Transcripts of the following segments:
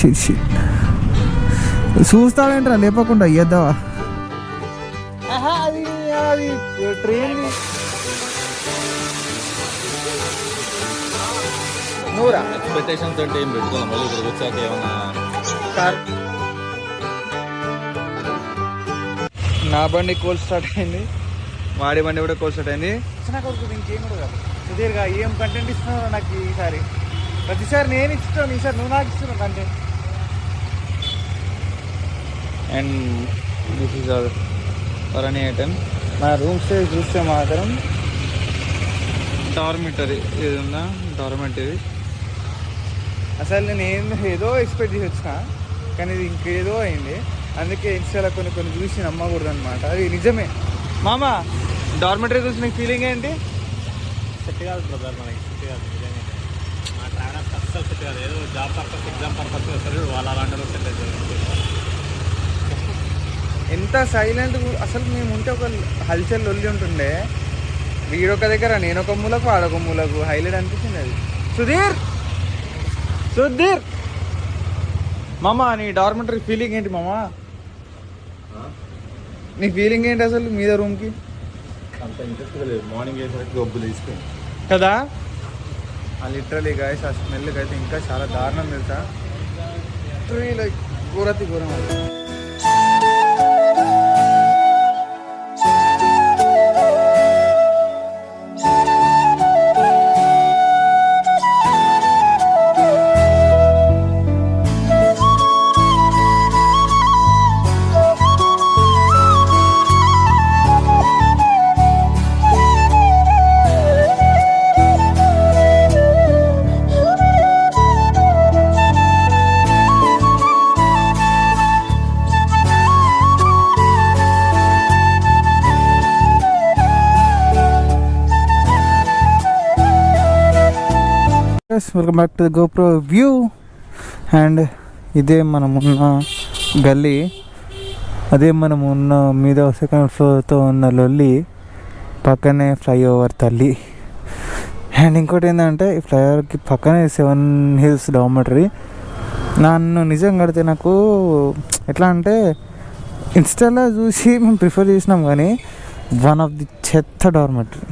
Shit shit. లేపకుండా ఇద్దావా అది అది ట్రైన్. నూరా? ఎక్స్పెక్టేషన్స్ అంటే ఏం పెట్టుకోవాలి? మళ్ళీ ఇక్కడికి వచ్చాక ఏమన్నా కార్. నా బండి కోల్ స్టార్ట్ అయింది. వాడి బండి కూడా కోల్ స్టార్ట్ అయింది. ఇంకేం కూడా కాదు. సుధీర్గా ఏం కంటెంట్ ఇస్తున్నావు నాకు ఈసారి ప్రతిసారి నేను ఇస్తున్నాను ఈసారి నువ్వు నాకు ఇస్తున్నావు content and this is our పరణి item మా రూమ్ స్టే చూస్తే మాత్రం డార్మిటరీ ఇది ఉందా? డార్మిటరీ అసలు నేను ఏం ఏదో ఎక్స్పెక్ట్ చేసి వచ్చిన కానీ ఇది ఇంకేదో అయింది. అందుకే ఇన్స్టాలో కొన్ని కొన్ని చూసి నమ్మకూడదు అనమాట అది నిజమే. మామ డార్మెటరీ చూసి నీకు ఫీలింగ్ ఏంటి? సెట్ కాదు బ్రదర్ మనకి సెట్ కాదు. నిజంగా మా ట్రావెల్ అస్సలు సెట్ కాదు. ఏదో జాబ్ పర్పస్ ఎగ్జామ్ పర్పస్ వస్తారు వాళ్ళు అలాంటి సెట్ అవుతుంది ఎంత సైలెంట్ అసలు మేము ఉంటే ఒక హల్చల్ లొల్లి ఉంటుండే. వీడొక దగ్గర నేను ఒక మూలకు ఆడొక మూలకు హైలైట్ అనిపించింది అది. సుధీర్! సుధీర్! మామ నీ డార్మెటరీ ఫీలింగ్ ఏంటి మామ? నీ ఫీలింగ్ ఏంటి అసలు మీద రూమ్కి? అంత ఇంట్రెస్ట్ లేదు. మార్నింగ్ వేసరికి గొబ్బులు తీసుకుని. కదా? ఆ లిటరలీ గాయస్ ఆ స్మెల్కి అయితే ఇంకా చాలా దారుణం తెలుసా? లైక్ ఘోరతి ఘోరం yes welcome back to the GoPro view and ఇదే మనం ఉన్న గల్లీ. అదే మనం ఉన్న మీద సెకండ్ ఫ్లోర్తో ఉన్న లొల్లి పక్కనే ఫ్లైఓవర్ తల్లి. అండ్ ఇంకోటి ఏంటంటే ఈ ఫ్లైఓవర్కి పక్కనే సెవెన్ హిల్స్ డామెటరీ నన్ను నిజం కడితే నాకు ఎట్లా అంటే ఇన్స్టాలో చూసి మేము ప్రిఫర్ చేసినాం కానీ వన్ ఆఫ్ ది చెత్త డార్మెటరీ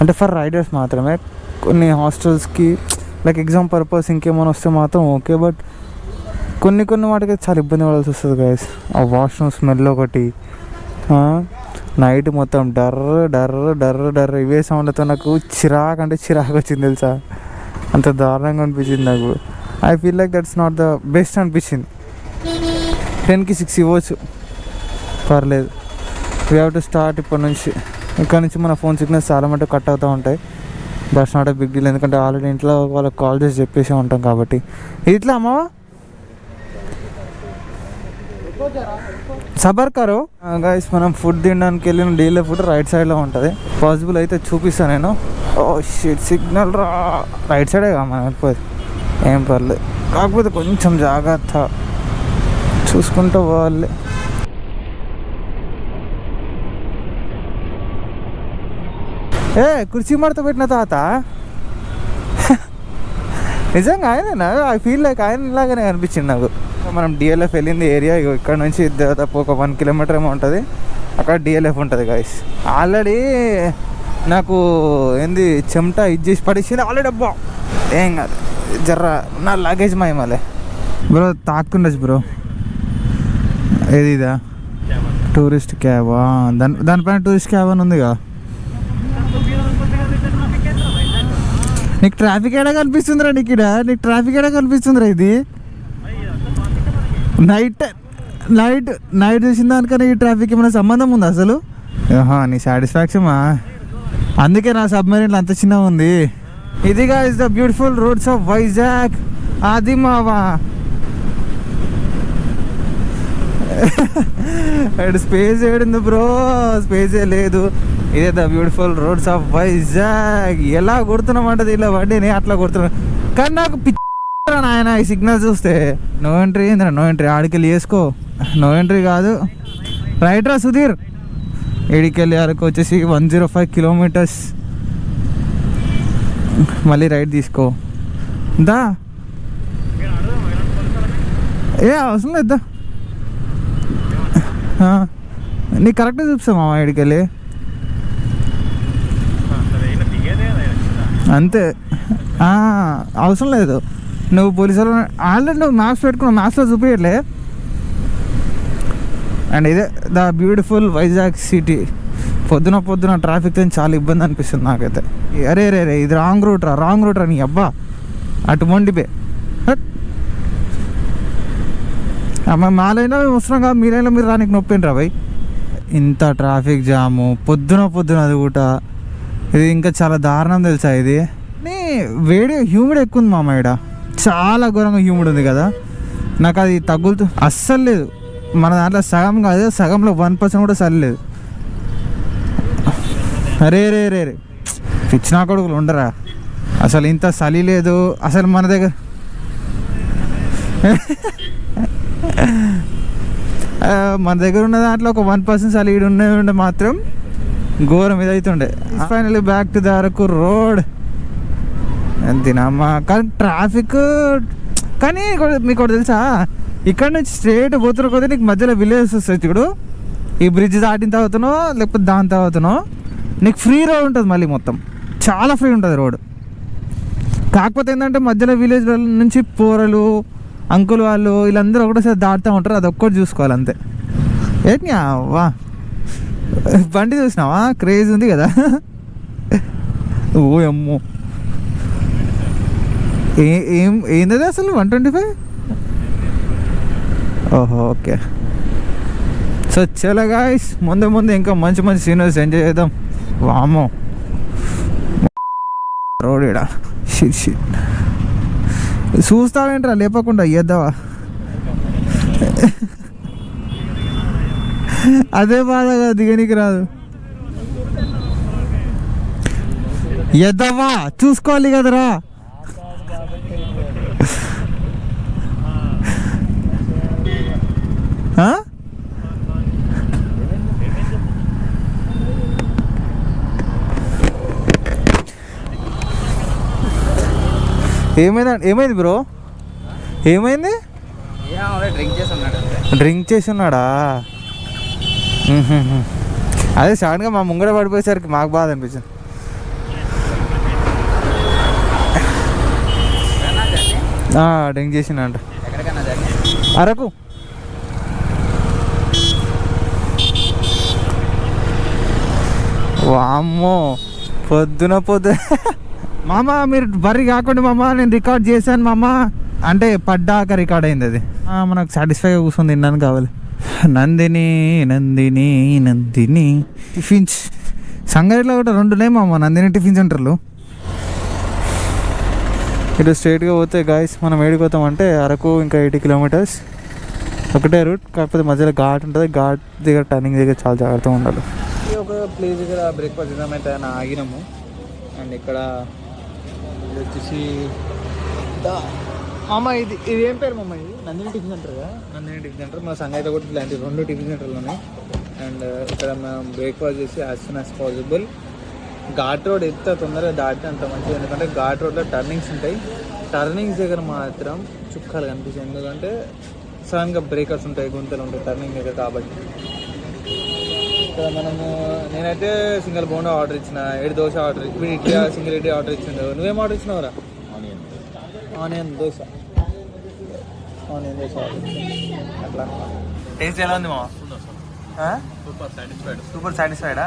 అంటే ఫర్ రైడర్స్ మాత్రమే. కొన్ని హాస్టల్స్కి లైక్ ఎగ్జామ్ పర్పస్ ఇంకేమైనా వస్తే మాత్రం ఓకే బట్ కొన్ని కొన్ని వాటికి చాలా ఇబ్బంది పడాల్సి వస్తుంది గైస్ ఆ వాష్రూమ్ స్మెల్ ఒకటి నైట్ మొత్తం డర్ర డర్ర డర్ర డర్ర ఇవే సౌండ్లతో నాకు చిరాకు అంటే చిరాకు వచ్చింది తెలుసా? అంత దారుణంగా అనిపించింది నాకు. I feel like that's not the best అనిపించింది. టెన్కి సిక్స్ ఇవ్వచ్చు. పర్లేదు. వీ హ్యావ్ టు స్టార్ట్ ఇప్పటి నుంచి. ఇక్కడ నుంచి మన ఫోన్ సిగ్నల్స్ చాలా మటుకు కట్ అవుతూ ఉంటాయి. That's not a big deal ఎందుకంటే ఆల్రెడీ ఇంట్లో వాళ్ళకి కాల్ చేసి చెప్పేసి ఉంటాం కాబట్టి. ఇట్లా అమ్మవా సబర్కరు గైస్ మనం ఫుడ్ తినడానికి వెళ్ళిన డీలే ఫుడ్ రైట్ సైడ్లో ఉంటుంది. పాసిబుల్ అయితే చూపిస్తాను నేను. ఓ షిట్ సిగ్నల్ రా. రైట్ సైడే కా మనం వెళ్ళిపోయేది. ఏం పర్లేదు. కాకపోతే కొంచెం జాగ్రత్త. చూసుకుంటూ పోవాలి ఏ కుర్చీ మడత పెట్టిన తాత? నిజంగా ఆయననా? ఐ ఫీల్ లైక్ ఆయన లాగానే అనిపించింది నాకు. మనం డిఎల్ఎఫ్ వెళ్ళింది ఏరియా ఇక్కడ నుంచి దాదాపు ఒక వన్ కిలోమీటర్ ఏమో ఉంటుంది. అక్కడ డిఎల్ఎఫ్ ఉంటుంది గాయస్ ఆల్రెడీ నాకు ఏంది చెమట ఇది చేసి పడేసింది ఆల్రెడీ అబ్బా! ఏం కాదు. జర్ర నా లగేజ్ మహిమలే బ్రో తాకుండొచ్చు బ్రో. ఏది ఇదా? టూరిస్ట్ క్యాబా? దాని దానిపైన టూరిస్ట్ క్యాబ్ అని ఉందిగా? నీకు ట్రాఫిక్ ఏడా కనిపిస్తుందిరా నీకు ఈడ? నీకు ట్రాఫిక్ ఏడా కనిపిస్తుందిరా ఇది? నైట్ నైట్ నైట్ చూసిన దానికన్నా ఈ ట్రాఫిక్ ఏమైనా సంబంధం ఉందా అసలు? నీ సాటిస్ఫాక్షమా అందుకే నా సబ్మెరీన్ అంత చిన్నగా ఉంది. ఇదిగా is the beautiful roads of Vizag అది మావా. స్పేస్ ఏడుంది బ్రో స్పేస్ ఏ లేదు. ఇదే the beautiful roads of Vizag. ఎలా కొడుతున్నామంటది ఇలా వడ్డీని అట్లా కొడుతున్నాం కానీ నాకు పిచ్చరా నాయన ఈ సిగ్నల్ చూస్తే. నో ఎంట్రీ ఏంద్రా? నో ఎంట్రీ ఆడికెళ్ళి వేసుకో నో ఎంట్రీ కాదు. రైట్రా సుధీర్? ఏడికెళ్ళి అరకు వచ్చేసి వన్ జీరో ఫైవ్ కిలోమీటర్స్ మళ్ళీ రైట్ తీసుకో. దా. ఏ అవసరం లేదా నీకు కరెక్ట్గా చూపిస్తా మామ ఇక్కడికి వెళ్ళి సరే ఇలా దిగేదే కదా ఈడ కింద. అంతే. అవసరం లేదు. నువ్వు పోలీసులు ఆల్రెడీ నువ్వు మ్యాప్స్ పెట్టుకున్నావు మ్యాప్స్లో చూపించట్లే అండ్ ఇదే ద బ్యూటిఫుల్ వైజాగ్ సిటీ. పొద్దున పొద్దున ట్రాఫిక్తో చాలా ఇబ్బంది అనిపిస్తుంది నాకైతే. అరే రే రే ఇది రాంగ్ రూట్ రా రాంగ్ రూట్ రా నీ అబ్బా. అటు మొండిపే హట్. మాలైనా మేము వస్తున్నాం కదా మీరైనా మీరు రానికి నొప్పిండ్రా భయ్ ఇంత ట్రాఫిక్ జాము పొద్దున పొద్దున అది కూడా ఇది ఇంకా చాలా దారుణం తెలుసా ఇది? నీ వేడి హ్యూమిడ్ ఎక్కువ ఉంది మామ ఇక్కడ చాలా ఘోరంగా హ్యూమిడ్ ఉంది కదా. నాకు అది తగ్గులుతూ అస్సలు లేదు. మన దాంట్లో సగం కాదు సగంలో వన్ పర్సెంట్ కూడా సరిలేదు అరే రే రే రే ఇచ్చిన కొడుకులు ఉండరా? అసలు ఇంత చలి లేదు. అసలు మన దగ్గర మన దగ్గర ఉన్న దాంట్లో ఒక వన్ పర్సెంట్ చలి ఉండే ఉండే మాత్రం ఘోరం ఇదైతుండే. Finally back to the Araku road తినమ్మా కానీ ట్రాఫిక్ కానీ మీకు ఒకటి తెలుసా? ఇక్కడ నుంచి స్ట్రేట్ పోతున్న కొద్దీ నీకు మధ్యలో విలేజెస్ వస్తాయి చూడు. ఈ బ్రిడ్జ్ దాటిన తర్వాతనో లేకపోతే దాని తర్వాతనో నీకు ఫ్రీ రోడ్ ఉంటుంది మళ్ళీ మొత్తం. చాలా ఫ్రీ ఉంటుంది రోడ్ కాకపోతే ఏంటంటే మధ్యలో విలేజ్ నుంచి పోరలు అంకుల్ వాళ్ళు వీళ్ళందరూ ఒకటేసారి దాటుతూ ఉంటారు అది ఒక్కటి చూసుకోవాలి అంతే. ఏంటి వా బండి చూసినావా? క్రేజ్ ఉంది కదా. ఓ అమ్మో. ఏ ఏం ఏంటది అసలు? One twenty five? ఓహో ఓకే. సో చలో గాయస్ ముందు ముందు ఇంకా మంచి మంచి సీనరీస్ ఎంజాయ్ చేద్దాం. వామో రోడ్ ఇడా షిట్ షిట్ చూస్తావేంట్రా? లేపకుండా ఇద్దావా అదే బాధగా దిగనికి రాదు. ఎద్దవా చూసుకోవాలి కదరా? ఏమైంది ఏమైంది బ్రో? ఏమైంది? డ్రింక్ చేసి ఉన్నాడు అంతే డ్రింక్ చేసి ఉన్నాడా మ్మ్హ్మ్. అదే సడన్గా మా ముంగడ పడిపోయేసరికి మాకు బాధ అనిపించింది. ఆ, డ్రింక్ చేసిండంట అరకు. వామ్మో పొద్దున పొద్దు మామ మీరు బర్రీ కాకుండా మామ నేను రికార్డ్ చేశాను మామ. అంటే పడ్డాక రికార్డ్ అయింది అది. మనకు సాటిస్ఫైగా కూర్చొని తిన్నాను కావాలి. నందిని నందిని నందిని. టిఫిన్స్. సంగారెడ్డిలో కూడా రెండు ఉన్నాయి మామ నందిని టిఫిన్ సెంటర్లు ఇటు స్ట్రైట్గా పోతే గాయస్ మనం ఏడికి పోతామంటే అరకు ఇంకా ఎయిటీ కిలోమీటర్స్. ఒకటే రూట్ కాకపోతే మధ్యలో ఘాట్ ఉంటుంది. ఘాట్ దగ్గర టర్నింగ్ దగ్గర చాలా జాగ్రత్తగా ఉండాలి. ఒక ప్లేస్ దగ్గర బ్రేక్ఫాస్ట్ తిందామైతే ఆయన ఆగినాము. అండ్ ఇక్కడ వచ్చేసి దా- మామ ఇది ఇది ఏం పేరు మామ ఇది? నందిని టిఫిన్ సెంటర్ కదా? Nandini tiffin centre. మన సంగీత కూడా ఇలాంటి రెండు టిఫిన్ సెంటర్లు ఉన్నాయి అండ్ ఇక్కడ మనం బ్రేక్ఫాస్ట్ చేసి as soon as possible ghat road ఎంత తొందరగా దాటితే అంత మంచిది. ఎందుకంటే ఘాట్ రోడ్లో టర్నింగ్స్ ఉంటాయి. టర్నింగ్స్ దగ్గర మాత్రం చుక్కలు కనిపిస్తాయి. ఎందుకంటే సడన్గా బ్రేకర్స్ ఉంటాయి గుంతలు ఉంటాయి టర్నింగ్ దగ్గర కాబట్టి. ఇక్కడ మనము నేనైతే సింగిల్ బోండా ఆర్డర్ ఇచ్చిన ఏడు దోశ ఆర్డర్ ఇప్పుడు ఇడ్లీ సింగిల్ ఇడ్లీ ఆర్డర్ ఇచ్చిండు నువ్వేం ఆర్డర్ ఇచ్చినావురా? Onion onion dosa. అట్లా టేస్ట్ ఎలా ఉంది మా సూపర్ సాటిస్ఫైడ్? సూపర్ సాటిస్ఫైడా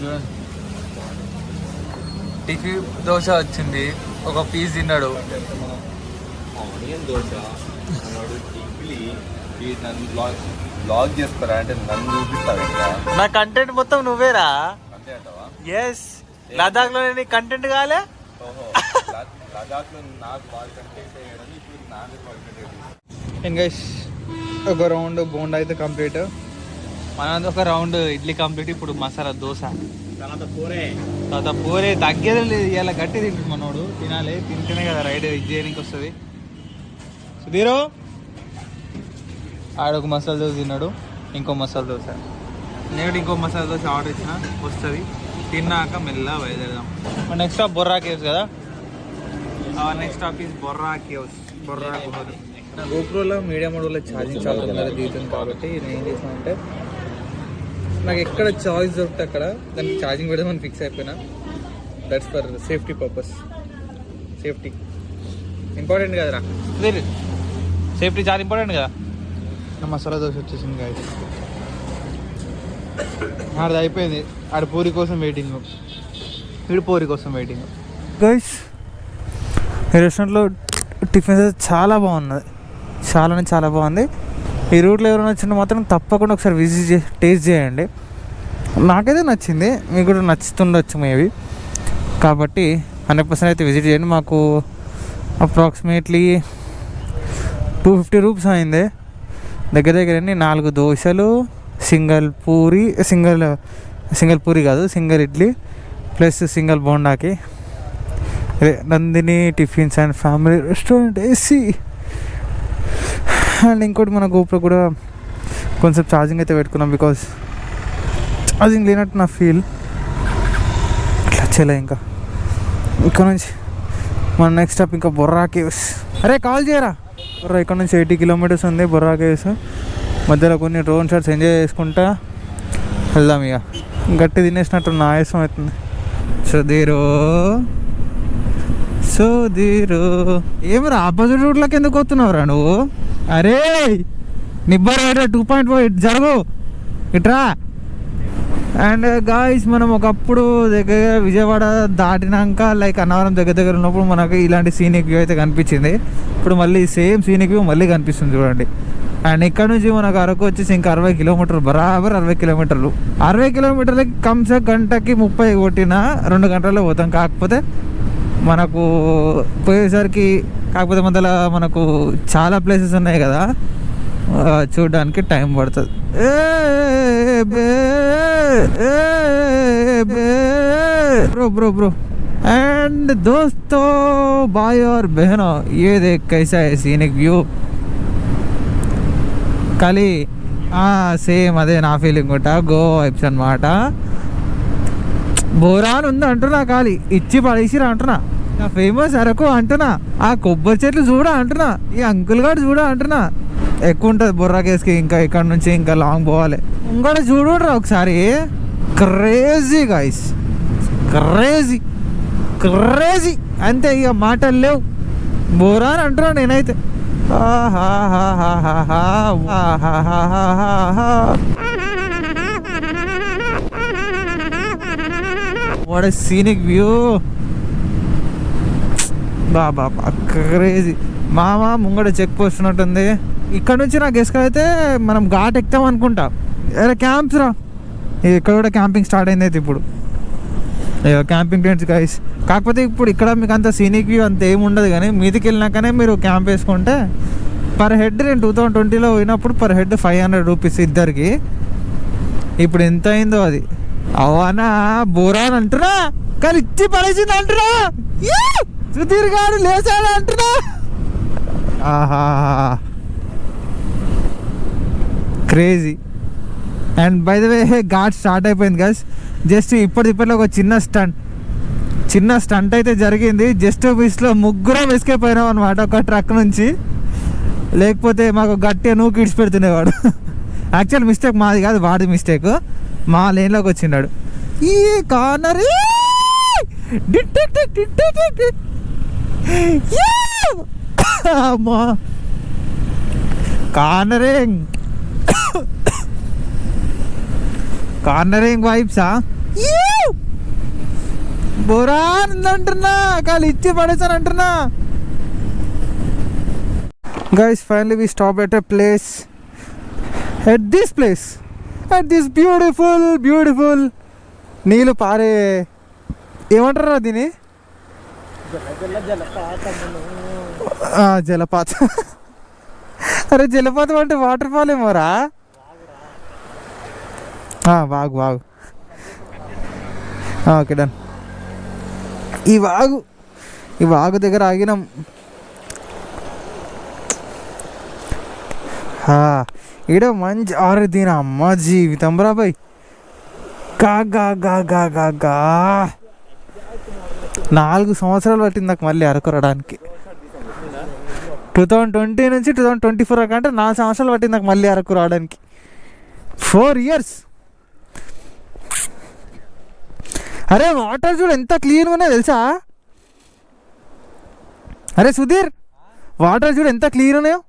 చూడండి టిఫీ దోశ వచ్చింది. ఒక పీస్ తిన్నాడు. ఆనియన్ దోశ నన్ను బ్లాగ్ బ్లాగ్ చేస్తారా అంటే నన్ను చూపిస్తావు ఇంకా? నా కంటెంట్ మొత్తం నువ్వేరా? ఎస్ లదాఖ్లో నీ కంటెంట్ కాలే? ఓహో. లదాఖ్లో నాకు బాగా కంటెంట్ కంటెంట్ ఇంకా ఒక రౌండ్ బోండా అయితే కంప్లీట్ మన ఒక రౌండ్ ఇడ్లీ కంప్లీట్ ఇప్పుడు మసాలా దోశ. తర్వాత పూరే. తర్వాత పూరే తగ్గేది లేదు ఇలా గట్టి తింటుంది మనోడు. తినాలి తింటేనే కదా రైడ్ ఇది చేయడానికి వస్తుంది. సుధీరు ఆడొక మసాలా దోశ తిన్నాడు ఇంకో మసాలా దోశ. నేను ఇంకో మసాలా దోశ ఆర్డర్ ఇచ్చిన వస్తుంది. తిన్నాక మెల్లగా బయలుదేరదాం. నెక్స్ట్ స్టాప్ బొర్రా కేవ్స్ కదా? Next stop is Borra caves. గోప్రోలో medium మోడ్లో ఛార్జింగ్ చాలా తొందరగా దిగుతుంది కాబట్టి నేను ఏం చేసాను అంటే నాకు ఎక్కడ చాయిస్ దొరికితే అక్కడ దానికి ఛార్జింగ్ పెడదామని ఫిక్స్ అయిపోయినా. That's for safety purpose safety important కదరా? సేఫ్టీ చాలా ఇంపార్టెంట్ కదా? నా మసాలా దోశ వచ్చేసింది గాయ ఆడది అయిపోయింది. ఆడ పూరి కోసం వెయిటింగ్ వీడు పూరి కోసం వెయిటింగ్ గైస్ ఈ రెస్టారెంట్లో టిఫిన్స్ అయితే చాలా బాగున్నది. చాలా అంటే చాలా బాగుంది. ఈ రూట్లో ఎవరైనా వచ్చిన మాత్రం తప్పకుండా ఒకసారి విజిట్ చే టేస్ట్ చేయండి. నాకైతే నచ్చింది. మీకు కూడా నచ్చుతుండొచ్చు మేబీ కాబట్టి హండ్రెడ్ పర్సెంట్ అయితే విజిట్ చేయండి. మాకు అప్రాక్సిమేట్లీ టూ ఫిఫ్టీ రూపీస్ అయింది. దగ్గర దగ్గర అన్ని నాలుగు దోశలు single puri single single puri కాదు single idli plus single బోండాకి. Nandini tiffins and family restaurant AC. And ఇంకోటి మన గ్రూప్లో కూడా కొంచెం ఛార్జింగ్ అయితే పెట్టుకున్నాం బికాస్ ఛార్జింగ్ లేనట్టు నా ఫీల్ అట్లా వచ్చేలే ఇంకా. ఇక్కడ నుంచి మన నెక్స్ట్ స్టాప్ ఇంకా బొర్రా కేవ్స్ అరే కాల్ చేయరా? బొర్రా ఇక్కడ నుంచి ఎయిటీ కిలోమీటర్స్ ఉంది బొర్రా కేవ్స్ మధ్యలో కొన్ని డ్రోన్ షాట్స్ ఎంజాయ్ చేసుకుంటా వెళ్దాం ఇక. గట్టి తినేసినట్టు నా ఆయాసం అవుతుంది. సో దీరో సుధీరు ఏమరా ఆపోజిట్ రూట్లోకి ఎందుకు వస్తున్నావురా నువ్వు? అరే నిబ్బర్ టూ పాయింట్ ఫైవ్ జరుగు. ఇట్రా. అండ్ గాయస్ మనం ఒకప్పుడు దగ్గర విజయవాడ దాటినాక లైక్ అన్నవరం దగ్గర దగ్గర ఉన్నప్పుడు మనకు ఇలాంటి సీనిక్ వ్యూ అయితే కనిపించింది. ఇప్పుడు మళ్ళీ సేమ్ సీనిక్ వ్యూ మళ్ళీ కనిపిస్తుంది చూడండి. అండ్ ఇక్కడ నుంచి మనకు అరకు వచ్చేసి ఇంకా అరవై కిలోమీటర్లు బరాబర్ అరవై కిలోమీటర్లు. అరవై కిలోమీటర్లకి కంసే గంటకి ముప్పై కొట్టిన రెండు గంటల్లో పోతాం. కాకపోతే మనకు పోయేసరికి కాకపోతే మధ్యలో మనకు చాలా ప్లేసెస్ ఉన్నాయి కదా ఆ, చూడడానికి టైం పడుతుంది ब्रो ब्रो ब्रो एंड दोस्तों भाई और बहनों ये देख कैसा है सीनिक व्यू కలి సేమ్ అదే నా ఫీలింగ్ కూడా గో వైబ్స్ అనమాట బోరాన్ ఉంది అంటున్నా కాలి. ఇచ్చి పడేసిరా అంటున్నా. నా ఫేమస్ అరకు అంటున్నా. ఆ కొబ్బరి చెట్లు చూడ అంటున్నా. ఈ అంకుల్ గారు చూడ అంటున్నా. ఎక్కువ ఉంటుంది బొర్రా కేసుకి ఇంకా ఇక్కడ నుంచి ఇంకా లాంగ్ పోవాలి. ఇంకోటి చూడురా ఒకసారి. క్రేజీ గాయస్ క్రేజీ క్రేజీ అంతే ఇక మాటలు లేవు. బోరా అని అంటున్నా నేనైతే. ఆహాహాహాహా, ఆహాహాహాహా. సీనిక్ వ్యూ బా బా క్రేజీ మామ ముంగడ చెక్ పోస్ట్ ఉన్నట్టుంది. ఇక్కడ నుంచి నాకు గెస్క్ అయితే మనం ఘాట్ ఎక్కుతాం అనుకుంటా. అరే క్యాంప్స్ రా. ఇక్కడ కూడా క్యాంపింగ్ స్టార్ట్ అయింది అయితే ఇప్పుడు. క్యాంపింగ్ టెంట్స్ గైస్ కాకపోతే ఇప్పుడు ఇక్కడ మీకు అంత సీనిక్ వ్యూ అంత ఏమి ఉండదు కానీ మీదికి వెళ్ళినాకనే మీరు క్యాంప్ వేసుకుంటే పర్ హెడ్ నేను టూ థౌజండ్ ట్వంటీలో పోయినప్పుడు per head five hundred rupees ఇద్దరికి. ఇప్పుడు ఎంత అయిందో అది. అవనా? బోరా అని అంటున్నా? కానీ ఇచ్చి పడేసింది అంటున్నా? సుధీర్ గారు లేచాడు అంటున్నా? ఆహా. Crazy. And by the way ghat start అయిపోయింది గస్ జస్ట్ ఇప్పటిప్పట్లో ఒక చిన్న స్టంట్. చిన్న స్టంట్ అయితే జరిగింది. జస్ట్ బీచ్లో ముగ్గురం ఎస్కేప్ అయినాం అనమాట ఒక ట్రక్ నుంచి. లేకపోతే మాకు గట్టిగా నువ్వు ఇడిచి పెడుతుండేవాడు యాక్చువల్ మిస్టేక్ మాది కాదు వాడి మిస్టేక్ మా లేన్లోకి వచ్చిండాడు. ఈ కార్నర్ అమ్మా! కార్నరింగ్. కార్నరింగ్ వైబ్సా? బోరా అంటున్నా కాలు ఇచ్చి పడేసాను అంటున్నా. Guys finally we stop at a place at this place at this beautiful beautiful నీళ్ళు పారే. ఏమంటారు దీని జలపాతం. అరే జలపాతం అంటే వాటర్ ఫాల్ ఏమోరా వాగు వాగు. ఓకే డన్ ఈ వాగు ఈ వాగు దగ్గర ఆగినాం. ఈడ మంచి ఆరు దీని అమ్మ జీవితం రాబాయ్గా గా గా గా గా గా. నాలుగు సంవత్సరాలు పట్టింది నాకు మళ్ళీ అరకు రావడానికి టూ థౌజండ్ ట్వంటీ నుంచి టూ థౌజండ్ ట్వంటీ ఫోర్ అంటే నాలుగు సంవత్సరాలు పట్టింది నాకు మళ్ళీ అరకు రావడానికి. ఫోర్ ఇయర్స్ అరే వాటర్ చూడు ఎంత క్లీన్గా ఉన్నాయో తెలుసా? అరే సుధీర్ వాటర్ చూడు ఎంత క్లీన్ ఉన్నాయో?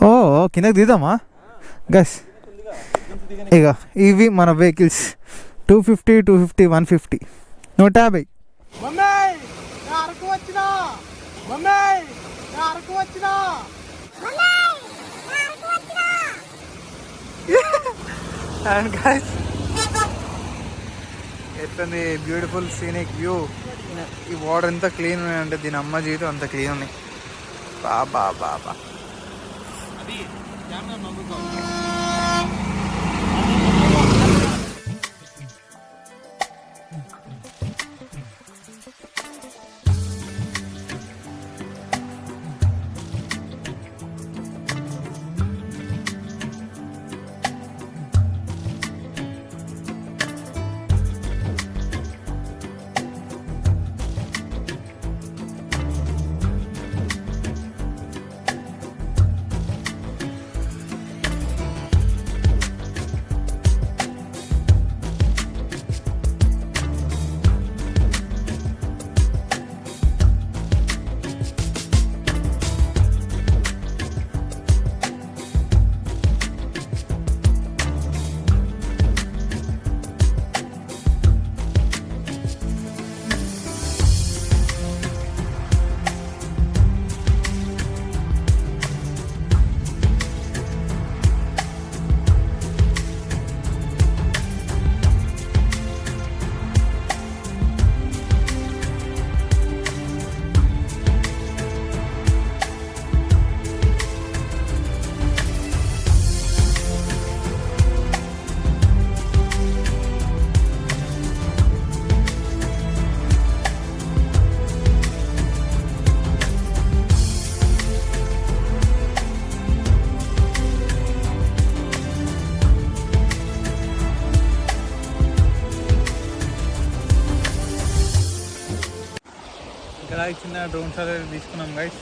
ఓ కిందకి దిగుదామా గస్ ఇక ఇవి మన vehicles two fifty two fifty one fifty నూట యాభై. ఎట్లుంది బ్యూటిఫుల్ సీనిక్ వ్యూ ఈ వాటర్ ఎంత క్లీన్ ఉన్నాయంటే దీని అమ్మ జీవితం అంత క్లీన్ ఉన్నాయి బాబా బాబా ఇక్కడ చిన్న డ్రోన్ షాట్ తీసుకున్నాం గైస్